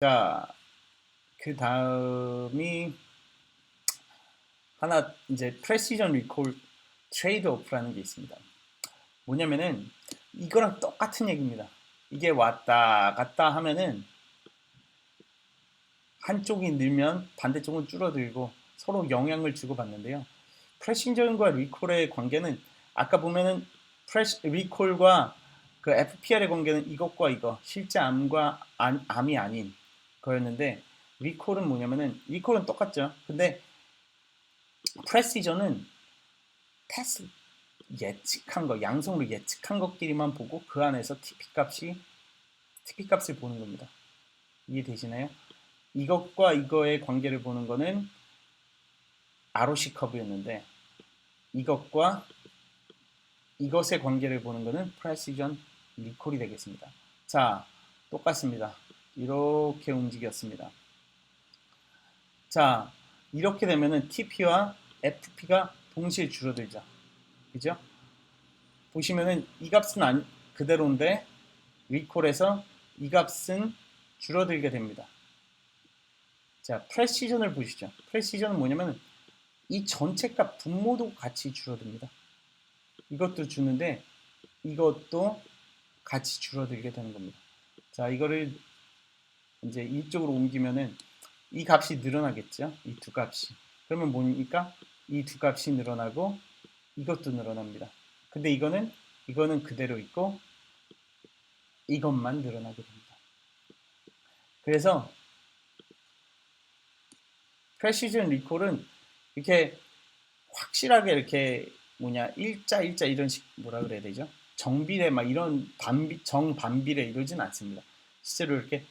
자, 그 다음이 하나 이제 프레시전 리콜 트레이드 오프라는 게 있습니다. 뭐냐면은 이거랑 똑같은 얘기입니다. 이게 왔다 갔다 하면은 한쪽이 늘면 반대쪽은 줄어들고 서로 영향을 주고받는데요. 프레시전과 리콜의 관계는 아까 보면은 프레시 리콜과 그 FPR의 관계는 이것과 이거 실제 암과 암, 암이 아닌 거였는데 리콜은 뭐냐면은 리콜은 똑같죠. 근데 프레시전은 패스 예측한 거 양성으로 예측한 것끼리만 보고 그 안에서 TP 값이 TP 값을 보는 겁니다. 이해되시나요? 이것과 이거의 관계를 보는 거는 ROC 커브였는데 이것과 이것의 관계를 보는 거는 프레시전 리콜이 되겠습니다. 자, 똑같습니다. 이렇게 움직였습니다. 자, 이렇게 되면은 TP와 FP가 동시에 줄어들죠. 그죠? 보시면은 이 값은 안, 그대로인데 리콜에서 이 값은 줄어들게 됩니다. 자, 프레시전을 보시죠. 프레시전은 뭐냐면 이 전체 값 분모도 같이 줄어듭니다. 이것도 주는데 이것도 같이 줄어들게 되는 겁니다. 자, 이거를 이제 이쪽으로 옮기면은 이 값이 늘어나겠죠. 이 두 값이. 그러면 뭡니까? 이 두 값이 늘어나고 이것도 늘어납니다. 근데 이거는 이거는 그대로 있고 이것만 늘어나게 됩니다. 그래서 프레시즌 리콜은 이렇게 확실하게 이렇게 뭐냐 일자 일자 이런 식 뭐라 그래야 되죠? 정비례 막 이런 반비 정반비례 이러진 않습니다. 실제로 이렇게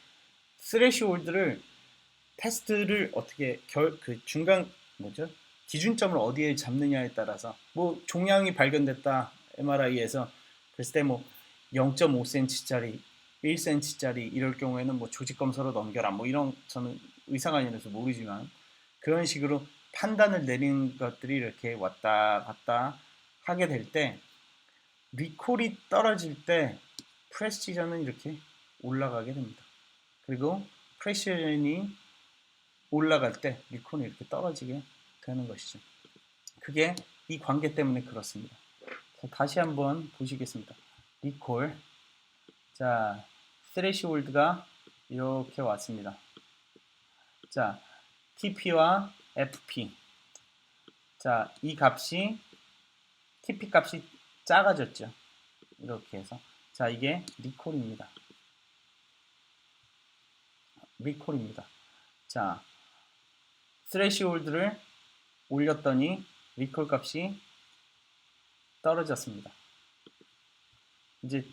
스레시홀드를 테스트를 어떻게 결, 그 중간 뭐죠? 기준점을 어디에 잡느냐에 따라서 뭐 종양이 발견됐다 MRI에서 때뭐 0.5cm짜리 1cm짜리 이럴 경우에는 뭐 조직 검사로 넘겨라 뭐 이런 저는 의사가 아니라서 모르지만 그런 식으로 판단을 내리는 것들이 이렇게 왔다 갔다 하게 될 때 리콜이 떨어질 때 프레시전은 이렇게 올라가게 됩니다. 그리고 프레시전이 올라갈 때 리콜이 이렇게 떨어지게 되는 것이죠. 그게 이 관계 때문에 그렇습니다. 자, 다시 한번 보시겠습니다. 리콜. 자, 스레시홀드가 이렇게 왔습니다. 자, TP와 FP. 자, 이 값이 TP 값이 작아졌죠. 이렇게 해서. 자, 이게 리콜입니다. 리콜입니다. 자, 스레시홀드를 올렸더니 리콜 값이 떨어졌습니다. 이제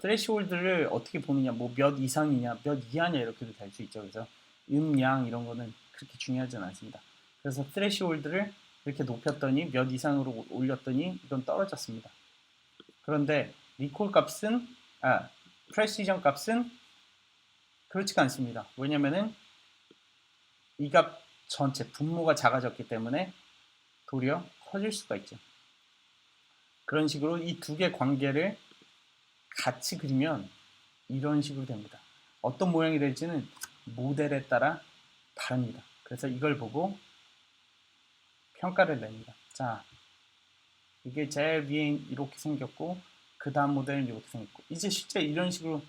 스레시홀드를 어떻게 보느냐, 뭐 몇 이상이냐, 몇 이하냐 이렇게도 될 수 있죠. 그래서 음, 양 이런 거는 그렇게 중요하지는 않습니다. 그래서 스레시홀드를 이렇게 높였더니 몇 이상으로 올렸더니 이건 떨어졌습니다. 그런데 리콜 값은 아 프레시전 값은 그렇지가 않습니다. 왜냐면은 이 값 전체 분모가 작아졌기 때문에 도리어 커질 수가 있죠. 그런 식으로 이 두 개 관계를 같이 그리면 이런 식으로 됩니다. 어떤 모양이 될지는 모델에 따라 다릅니다. 그래서 이걸 보고 평가를 냅니다. 자, 이게 제일 위에 이렇게 생겼고 그 다음 모델은 이렇게 생겼고 이제 실제 이런 식으로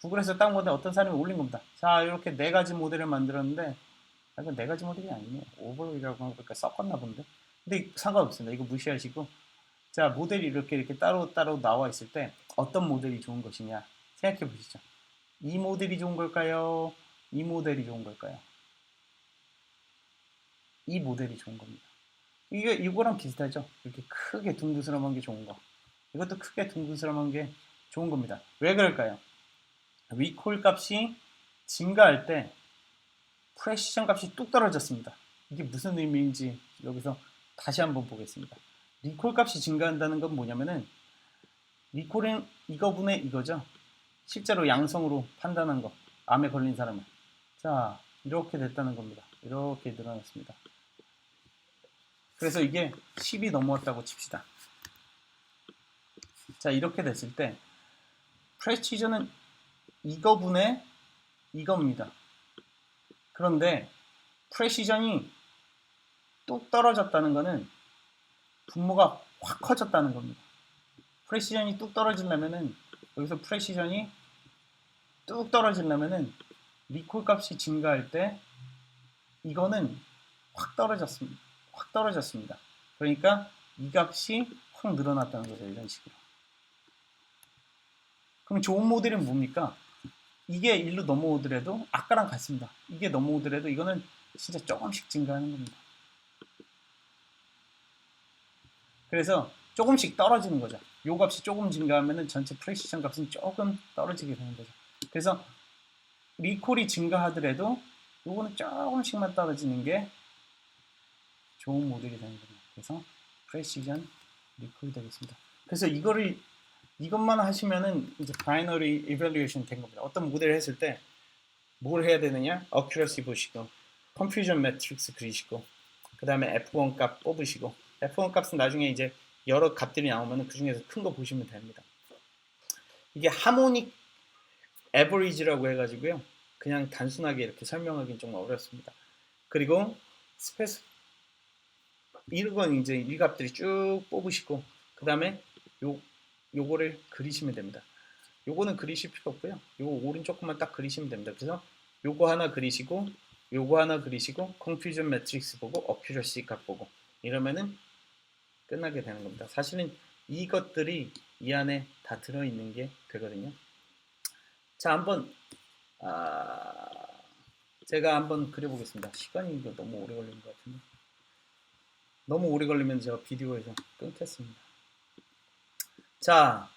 구글에서 딱 모델 어떤 사람이 올린 겁니다. 자, 이렇게 네 가지 모델을 만들었는데 아, 이건 네 가지 모델이 아니네요. 오버로이라고 하는 거니까 섞었나 본데. 근데 상관없습니다. 이거 무시하시고 자, 모델이 이렇게 이렇게 따로 따로 나와 있을 때 어떤 모델이 좋은 것이냐 생각해 보시죠. 이 모델이 좋은 걸까요? 이 모델이 좋은 걸까요? 이 모델이 좋은 겁니다. 이게 이거랑 비슷하죠. 이렇게 크게 둥그스름한 게 좋은 거. 이것도 크게 둥그스름한 게 좋은 겁니다. 왜 그럴까요? 리콜 값이 증가할 때 프레시전 값이 뚝 떨어졌습니다. 이게 무슨 의미인지 여기서 다시 한번 보겠습니다. 리콜 값이 증가한다는 건 뭐냐면은 리콜은 이거분의 이거죠. 실제로 양성으로 판단한 거. 암에 걸린 사람은. 자, 이렇게 됐다는 겁니다. 이렇게 늘어났습니다. 그래서 이게 10이 넘어왔다고 칩시다. 자, 이렇게 됐을 때 프레시전은 이거분의 이겁니다. 그런데 프레시전이 뚝 떨어졌다는 것은 분모가 확 커졌다는 겁니다. 프레시전이 뚝 떨어지려면은 여기서 프레시전이 뚝 떨어지려면은 리콜 값이 증가할 때 이거는 확 떨어졌습니다. 확 떨어졌습니다. 그러니까 이 값이 확 늘어났다는 거죠. 이런 식으로. 그럼 좋은 모델은 뭡니까? 이게 1로 넘어오더라도 아까랑 같습니다. 이게 넘어오더라도 이거는 진짜 조금씩 증가하는 겁니다. 그래서 조금씩 떨어지는 거죠. 요 값이 조금 증가하면 전체 프레시션 값은 조금 떨어지게 되는 거죠. 그래서 리콜이 증가하더라도 요거는 조금씩만 떨어지는 게 좋은 모델이 되는 겁니다. 그래서 프레시전 리콜이 되겠습니다. 그래서 이거를 이것만 하시면은 이제 바이너리 이밸루에이션 된 겁니다. 어떤 모델을 했을 때 뭘 해야 되느냐? 어큐러시 보시고 컴퓨전 매트릭스 그리시고 그 다음에 F1 값 뽑으시고 F1 값은 나중에 이제 여러 값들이 나오면 그 중에서 큰 거 보시면 됩니다. 이게 하모닉 에버리지라고 해가지고요. 그냥 단순하게 이렇게 설명하기는 좀 어렵습니다. 그리고 스페스 이건 이제 이 값들이 쭉 뽑으시고 그 다음에 요 요거를 그리시면 됩니다. 요거는 그리실 필요 없고요. 요거 오른쪽만 딱 그리시면 됩니다. 그래서 요거 하나 그리시고 요거 하나 그리시고 컨퓨전 매트릭스 보고 어큐러시 값 보고 이러면은 끝나게 되는 겁니다. 사실은 이것들이 이 안에 다 들어있는 게 되거든요. 자, 한번 아, 제가 한번 그려보겠습니다. 시간이 너무 오래 걸리는 것 같은데 너무 오래 걸리면 제가 비디오에서 끊겠습니다. 자,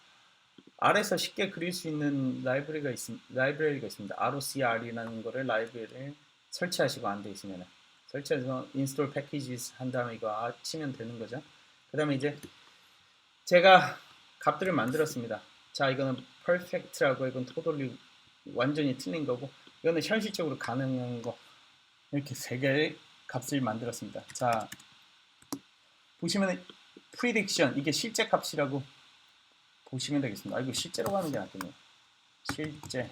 R에서 쉽게 그릴 수 있는 라이브러리가 있, 라이브러리가 있습니다. ROCR이라는 거를 라이브러리를 설치하시고 안 돼 있으면 설치해서 인스톨 패키지 한 다음에 이거 아, 치면 되는 거죠. 그 다음에 이제 제가 값들을 만들었습니다. 자, 이거는 perfect라고 이건 토돌리 완전히 틀린 거고 이거는 현실적으로 가능한 거 이렇게 세 개의 값을 만들었습니다. 자, 보시면 prediction 이게 실제 값이라고 보시면 되겠습니다. 아, 이거 실제로 가는 게 낫겠네요. 실제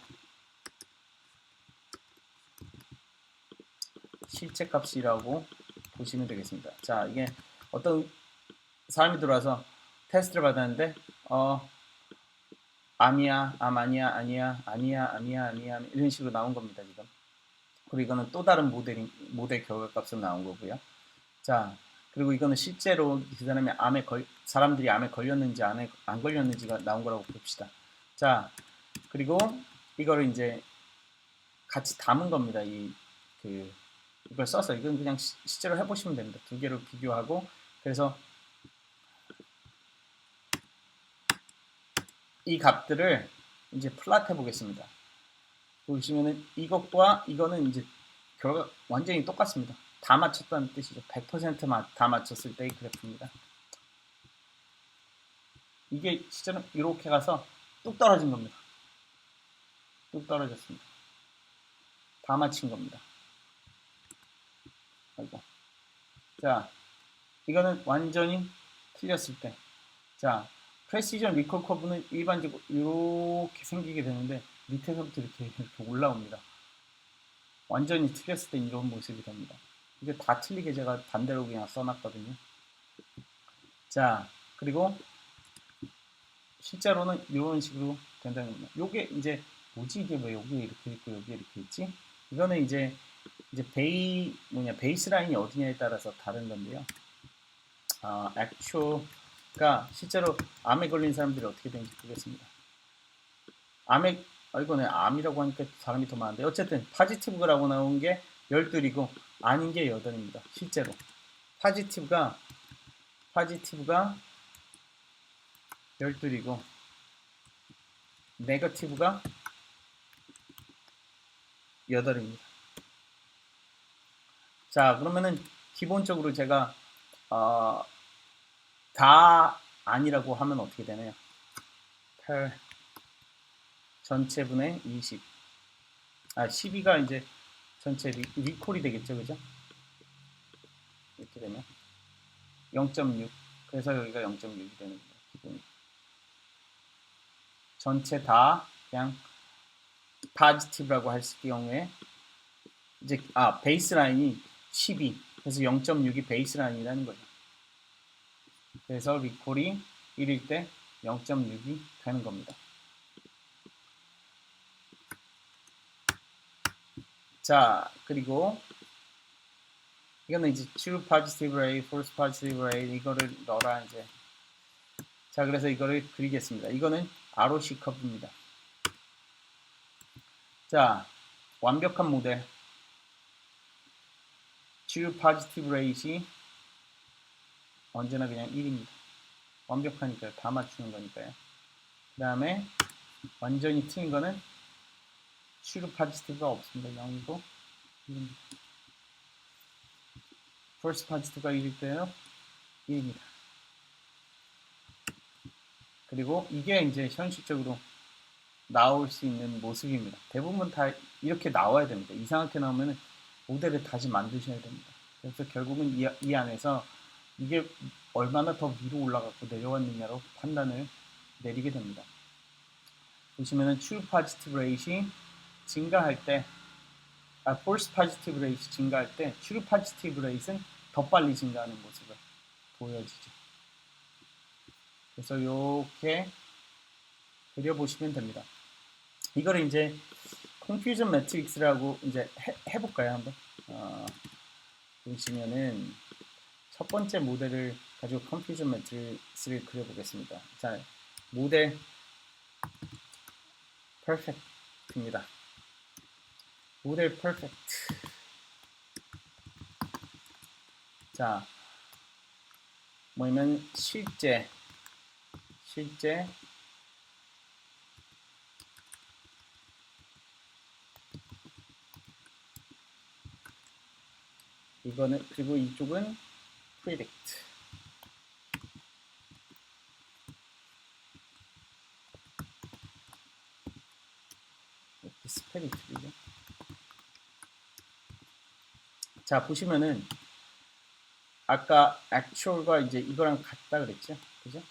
실제 값이라고 보시면 되겠습니다. 자, 이게 어떤 사람이 들어와서 테스트를 받았는데 어 암이야, 암 아니야, 아니야, 아니야, 아니야, 아니야 이런 식으로 나온 겁니다 지금. 그리고 이거는 또 다른 모델 모델 결과값으로 나온 거고요. 자, 그리고 이거는 실제로 그 사람이 암에 걸 사람들이 암에 걸렸는지 안, 안 걸렸는지가 나온 거라고 봅시다. 자, 그리고 이거를 이제 같이 담은 겁니다. 이 그 이걸 써서 이건 그냥 시, 실제로 해보시면 됩니다. 두 개를 비교하고 그래서 이 값들을 이제 플랫 해 보겠습니다. 보시면은 이것과 이거는 이제 결과 완전히 똑같습니다. 다 맞췄다는 뜻이죠. 100%다 맞췄을 때의 그래프입니다. 이게 실제로 이렇게 가서 뚝 떨어진 겁니다. 뚝 떨어졌습니다. 다 맞힌 겁니다. 아이고. 자, 이거는 완전히 틀렸을 때. 자, 프레시전 리콜 커브는 일반적으로 이렇게 생기게 되는데 밑에서부터 이렇게, 이렇게 올라옵니다. 완전히 틀렸을 때 이런 모습이 됩니다. 이게 다 틀리게 제가 반대로 그냥 써놨거든요. 자, 그리고 실제로는 이런 식으로 된다는 겁니다. 요게 이제 뭐지 이게 왜 여기 이렇게 있고 여기 이렇게 있지? 이거는 이제 이제 베이 뭐냐 베이스 라인이 어디냐에 따라서 다른 건데요. 아, 액츄가 실제로 암에 걸린 사람들이 어떻게 되는지 보겠습니다. 암에 아 이거네 암이라고 하니까 사람이 더 많은데 어쨌든 파지티브라고 나온 게 12이고 아닌 게 8입니다. 실제로 파지티브가 파지티브가 12이고 네거티브가 8입니다. 자 그러면은 기본적으로 제가 어, 다 아니라고 하면 어떻게 되나요? 8 전체분의 20 아, 12가 이제 전체 리, 리콜이 되겠죠, 그죠? 이렇게 되면 0.6 그래서 여기가 0.6이 되는 거예요. 기본이. 전체 다 그냥 파지티브라고 할 경우에 이제 아 베이스라인이 12 그래서 0.6이 베이스라인이라는 거죠. 그래서 리콜이 1일 때 0.6이 되는 겁니다. 자 그리고 이거는 이제 true positive rate, false positive rate 이거를 넣어라 이제 자 그래서 이거를 그리겠습니다. 이거는 ROC 커브입니다. 자 완벽한 모델 true positive rate이 언제나 그냥 1입니다. 완벽하니까요. 다 맞추는 거니까요. 그 다음에 완전히 틀린 거는 true positive가 없습니다. 0이고 1입니다. false positive가 1일 때요. 1입니다. 그리고 이게 이제 현실적으로 나올 수 있는 모습입니다. 대부분 다 이렇게 나와야 됩니다. 이상하게 나오면 모델을 다시 만드셔야 됩니다. 그래서 결국은 이, 이 안에서 이게 얼마나 더 위로 올라갔고 내려왔느냐로 판단을 내리게 됩니다. 보시면은 true positive rate이 증가할 때, 아, false positive rate 증가할 때 true positive rate은 더 빨리 증가하는 모습을 보여지죠. 그래서 이렇게 그려보시면 됩니다. 이거를 이제 confusion matrix라고 이제 해, 볼까요 한번? 어, 보시면은 첫 번째 모델을 가지고 confusion matrix를 그려보겠습니다. 자, 모델 perfect입니다. 모델 perfect. 자, 뭐냐면 실제 실제 이거는 그리고 이쪽은 predict 이렇게 스펠이 틀리죠? 자 보시면은 아까 actual과 이제 이거랑 같다 그랬죠? 그죠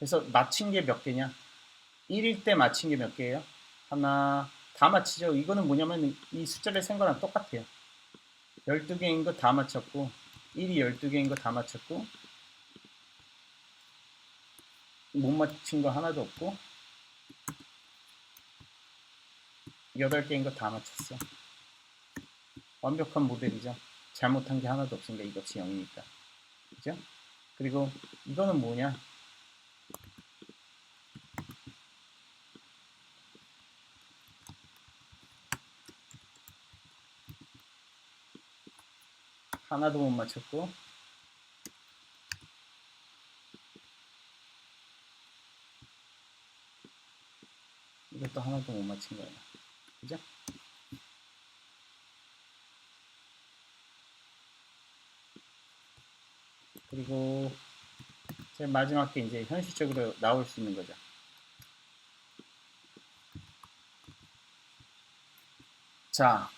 그래서 맞힌 게 몇 개냐? 1일 때 맞힌 게 몇 개예요? 하나 다 맞히죠. 이거는 뭐냐면 이 숫자를 센 거랑 똑같아요. 12개인 거 다 맞췄고 1이 12개인 거 다 맞췄고 못 맞힌 거 하나도 없고 8개인 거 다 맞췄어. 완벽한 모델이죠. 잘못한 게 하나도 없으니까 이것이 0이니까. 그죠? 그리고 이거는 뭐냐 하나도 못 맞췄고 이것도 하나도 못 맞힌 거예요. 그죠? 그리고 제 마지막 게 이제 현실적으로 나올 수 있는 거죠. 자,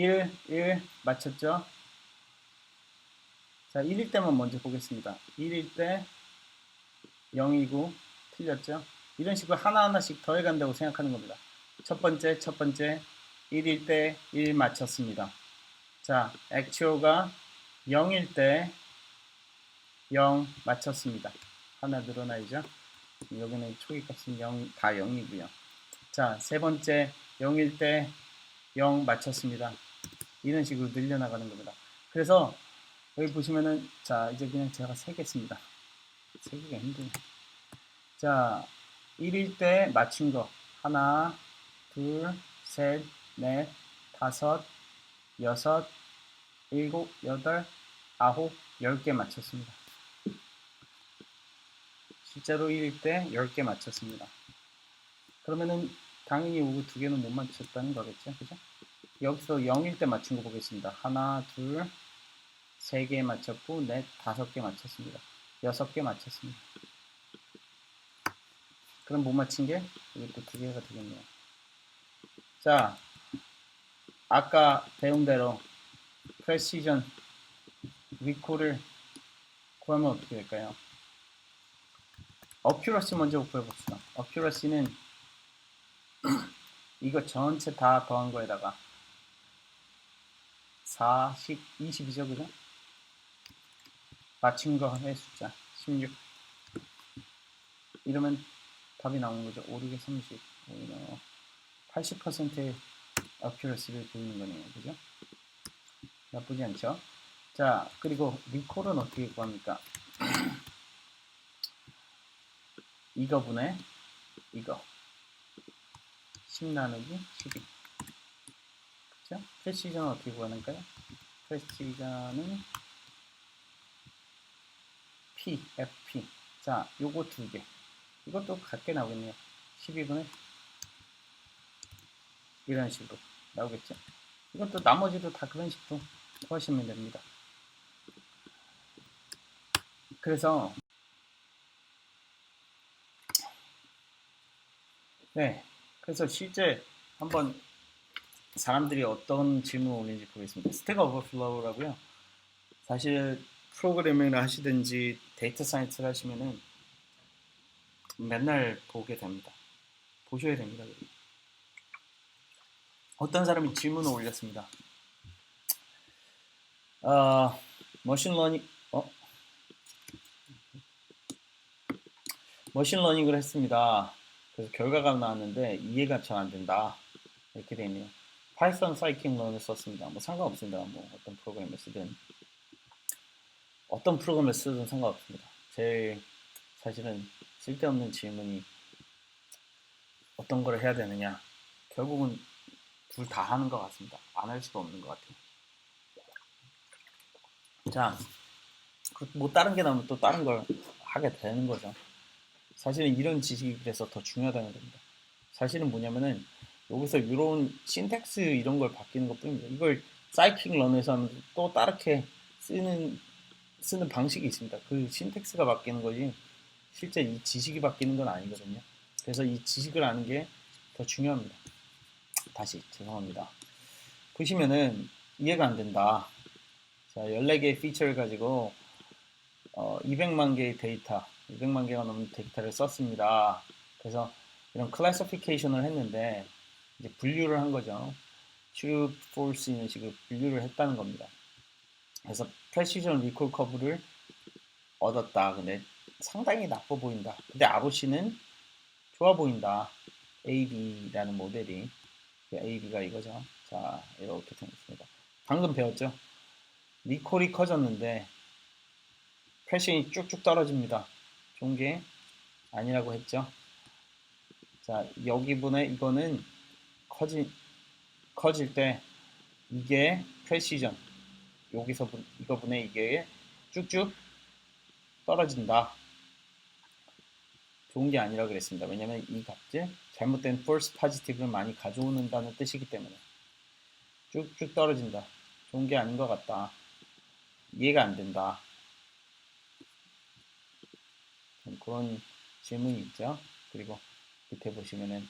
1, 1 맞췄죠? 자, 1일 때만 먼저 보겠습니다. 1일 때 0이고 틀렸죠? 이런 식으로 하나하나씩 더해간다고 생각하는 겁니다. 첫 번째, 첫 번째 1일 때 1 맞췄습니다. 자, 액츄어가 0일 때 0 맞췄습니다. 하나 늘어나야죠. 여기는 초기값은 0, 다 0이고요. 자, 세 번째 0일 때 0 맞췄습니다. 이런 식으로 늘려나가는 겁니다. 그래서 여기 보시면은 자 이제 그냥 제가 세겠습니다. 세기가 힘드네. 자 1일 때 맞춘 거 하나 둘셋넷 다섯 여섯 일곱 여덟 아홉 열 개 맞췄습니다. 실제로 1일 때 10개 맞췄습니다. 그러면은 당연히 오고 두 개는 못 맞췄다는 거겠죠. 그죠? 여기서 0일 때 맞춘 거 보겠습니다. 하나, 둘, 세 개 맞췄고, 넷, 다섯 개 맞췄습니다. 여섯 개 맞췄습니다. 그럼 못 맞힌 게 여기 또 두 개가 되겠네요. 자, 아까 배운 대로 프레시전 리콜을 구하면 어떻게 될까요? 어큐러시 먼저 구해봅시다. 어큐러시는 이거 전체 다 더한 거에다가 40, 20이죠, 그죠? 맞춘 거의 숫자 16. 이러면 답이 나오는 거죠. 5, 6에 30. 오히려 80%의 어큐러시를 보이는 거네요. 그죠? 나쁘지 않죠? 자, 그리고 리콜은 어떻게 구합니까? 이거 분의 이거 10 나누기 12 그죠? 프레시전은 어떻게 구하는가요? 프레시전은 P, FP 자, 요거 두 개. 이것도 같게 나오겠네요. 12분의 이런 식으로 나오겠죠? 이것도 나머지도 다 그런 식으로 구하시면 됩니다. 그래서 네 그래서 실제 한번 사람들이 어떤 질문을 올리는지 보겠습니다 스택 오버플로우라고요 사실 프로그래밍을 하시든지 데이터 사이언스를 하시면은 맨날 보게 됩니다 보셔야 됩니다 어떤 사람이 질문을 올렸습니다 어, 머신러닝 어? 머신러닝을 했습니다. 그래서 결과가 나왔는데 이해가 잘 안 된다. 이렇게 되네요. 파이썬 사이킹 런을 썼습니다. 뭐 상관없습니다. 뭐 어떤 프로그램을 쓰든 어떤 프로그램을 쓰든 상관없습니다. 제일 사실은 쓸데없는 질문이 어떤 걸 해야 되느냐. 결국은 둘 다 하는 것 같습니다. 안 할 수가 없는 것 같아요. 자, 그뭐 다른 게 나오면 또 다른 걸 하게 되는 거죠. 사실은 이런 지식이 그래서 더 중요하다는 겁니다. 사실은 뭐냐면은 여기서 이런 신텍스 이런 걸 바뀌는 것 뿐입니다. 이걸 사이킹 런에서는 또 다르게 쓰는 쓰는 방식이 있습니다. 그 신텍스가 바뀌는 거지 실제 이 지식이 바뀌는 건 아니거든요. 그래서 이 지식을 아는 게 더 중요합니다. 다시 죄송합니다. 보시면은 이해가 안 된다. 자, 14개의 피처를 가지고 어, 200만 개의 데이터, 200만 개가 넘는 데이터를 썼습니다. 그래서 이런 클래시피케이션을 했는데 이제 분류를 한 거죠. true, false 이런 식으로 분류를 했다는 겁니다. 그래서 precision recall curve를 얻었다. 근데 상당히 나빠 보인다. 근데 ROC는 좋아 보인다. AB라는 모델이 AB가 이거죠. 자 이렇게 생겼습니다. 방금 배웠죠. 리콜이 커졌는데 패션이 쭉쭉 떨어집니다. 좋은 게 아니라고 했죠. 자, 여기 분에 이거는 커지, 커질 때 이게 프레시전 여기서 분, 이거분에 이게 쭉쭉 떨어진다. 좋은 게 아니라 그랬습니다. 왜냐면 이 값들 잘못된 false positive를 많이 가져오는다는 뜻이기 때문에 쭉쭉 떨어진다. 좋은 게 아닌 것 같다. 이해가 안 된다. 그런 질문이 있죠. 그리고 밑에 보시면은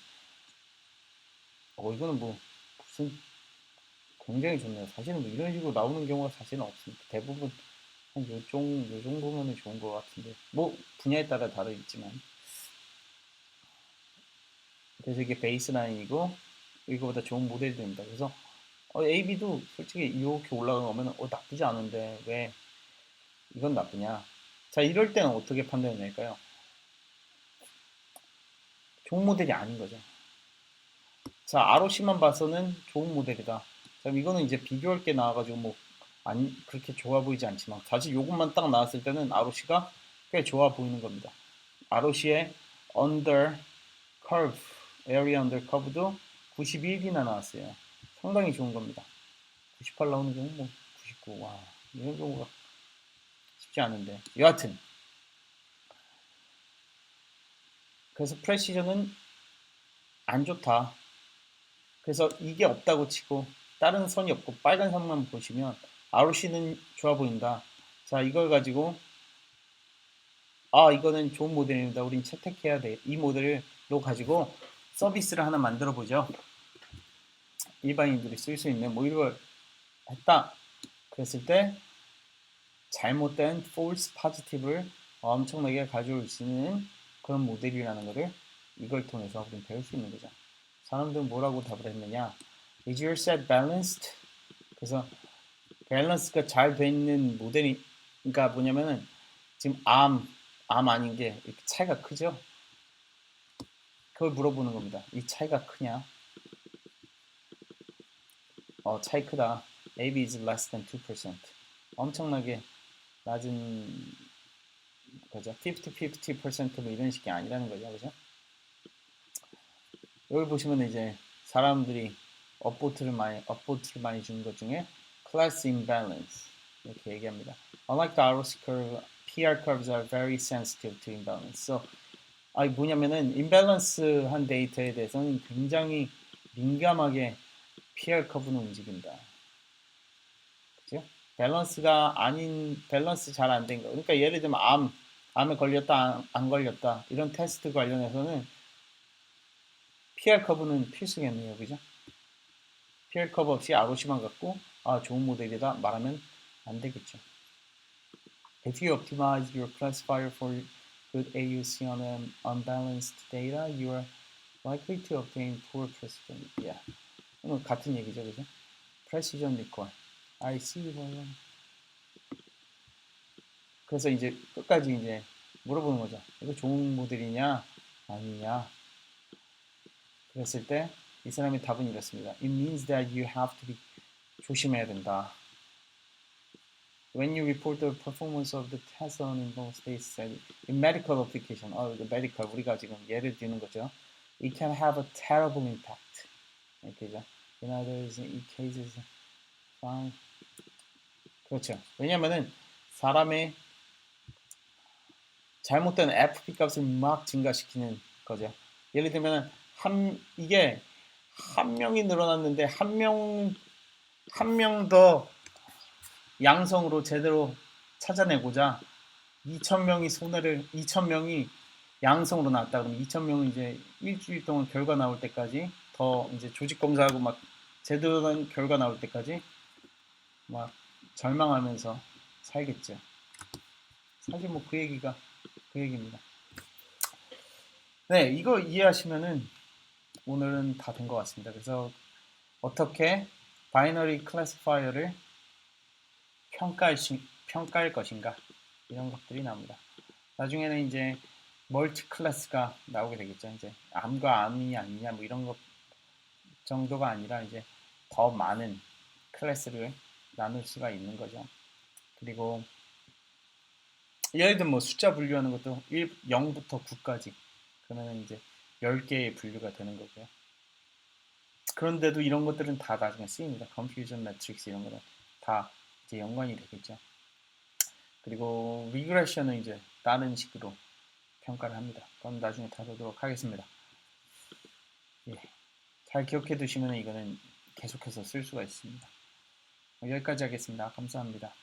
어 이거는 뭐 무슨 굉장히 좋네요. 사실은 뭐 이런 식으로 나오는 경우가 사실은 없습니다. 대부분 한 요정 요 정도면은 좋은 것 같은데 뭐 분야에 따라 다르겠지만 그래서 이게 베이스 라인이고 이거보다 좋은 모델이 됩니다. 그래서 어, AB도 솔직히 이렇게 올라가면 어, 나쁘지 않은데 왜 이건 나쁘냐? 자 이럴 때는 어떻게 판단을 낼까요? 좋은 모델이 아닌 거죠. 자 ROC만 봐서는 좋은 모델이다. 자 이거는 이제 비교할 게 나와가지고 뭐 아니 그렇게 좋아 보이지 않지만 사실 이것만 딱 나왔을 때는 ROC가 꽤 좋아 보이는 겁니다. ROC의 under curve, area under curve도 91이나 나왔어요. 상당히 좋은 겁니다. 98 나오는 경우 뭐 99. 와, 이런 경우가 쉽지 않은데. 여하튼. 그래서 프레시전은 안 좋다. 그래서 이게 없다고 치고 다른 선이 없고 빨간 선만 보시면 ROC는 좋아 보인다. 자, 이걸 가지고 아, 이거는 좋은 모델입니다. 우린 채택해야 돼. 이 모델을 가지고 서비스를 하나 만들어 보죠. 일반인들이 쓸 수 있는 뭐 이걸 했다 그랬을 때 잘못된 false positive를 엄청나게 가져올 수 있는 그런 모델이라는 것을 이걸 통해서 우리는 배울 수 있는 거죠. 사람들은 뭐라고 답을 했느냐? Is your set balanced? 그래서 밸런스가 잘 돼 있는 모델이 그러니까 뭐냐면은 지금 암, 암 아닌 게 차이가 크죠? 그걸 물어보는 겁니다. 이 차이가 크냐? 어, 차이 크다. AB is less than 2%. 엄청나게 낮은 거죠. 50, 50%뭐 이런 식이 아니라는 거죠. 그죠? 여기 보시면 이제 사람들이 업보트를 많이 업보트를 많이 주는 것 중에 class imbalance 이렇게 얘기합니다. Unlike the ROC curve, PR curves are very sensitive to imbalance. So 아 뭐냐면은 imbalance한 데이터에 대해서는 굉장히 민감하게 PR 커브는 움직인다. 그죠? 밸런스가 아닌 밸런스 잘 안 된 거. 그러니까 예를 들면 암 암에 걸렸다 안, 안 걸렸다 이런 테스트 관련해서는 PR 커브는 필수겠네요. 그죠? PR 커브 없이 ROC만 갖고 아 좋은 모델이다 말하면 안 되겠죠. If you optimize your classifier for good AUC on an unbalanced data, you are likely to obtain poor precision. Yeah. 같은 얘기죠, 그죠? Precision recall. I see. 뭐 그래서 이제 끝까지 이제 물어보는 거죠. 이거 좋은 모델이냐 아니냐. 그랬을 때 이 사람의 답은 이렇습니다. It means that you have to be 조심해야 된다. When you report the performance of the test on involved space in medical application, 어, the medical 우리가 지금 예를 드는 거죠. It can have a terrible impact. 이렇게죠. In others, in cases, fine. 그렇죠. 왜냐면은 사람의 잘못된 FP 값을 막 증가시키는 거죠. 예를 들면 한 이게 한 명이 늘어났는데 한 명 한 명 더 양성으로 제대로 찾아내고자 2천 명이 손해를 2천 명이 양성으로 나왔다 그러면 2천 명은 이제 일주일 동안 결과 나올 때까지 더 이제 조직 검사하고 막 제대로 된 결과 나올 때까지 막 절망하면서 살겠죠. 사실 뭐 그 얘기가 그 얘기입니다. 네, 이거 이해하시면은 오늘은 다 된 것 같습니다. 그래서 어떻게 바이너리 클래시파이어를 평가할, 시, 평가할 것인가 이런 것들이 나옵니다. 나중에는 이제 멀티 클래스가 나오게 되겠죠. 이제 암과 암이 아니냐 뭐 이런 것 정도가 아니라 이제 더 많은 클래스를 나눌 수가 있는 거죠. 그리고 예를 들면 뭐 숫자 분류하는 것도 1, 0부터 9까지 그러면 이제 10개의 분류가 되는 거고요. 그런데도 이런 것들은 다 나중에 쓰입니다. 컨퓨전 매트릭스 이런 거는 다 이제 연관이 되겠죠. 그리고 리그레션은 이제 다른 식으로 평가를 합니다. 그럼 나중에 다루도록 하겠습니다. 예. 잘 기억해 두시면 이거는 계속해서 쓸 수가 있습니다. 여기까지 하겠습니다. 감사합니다.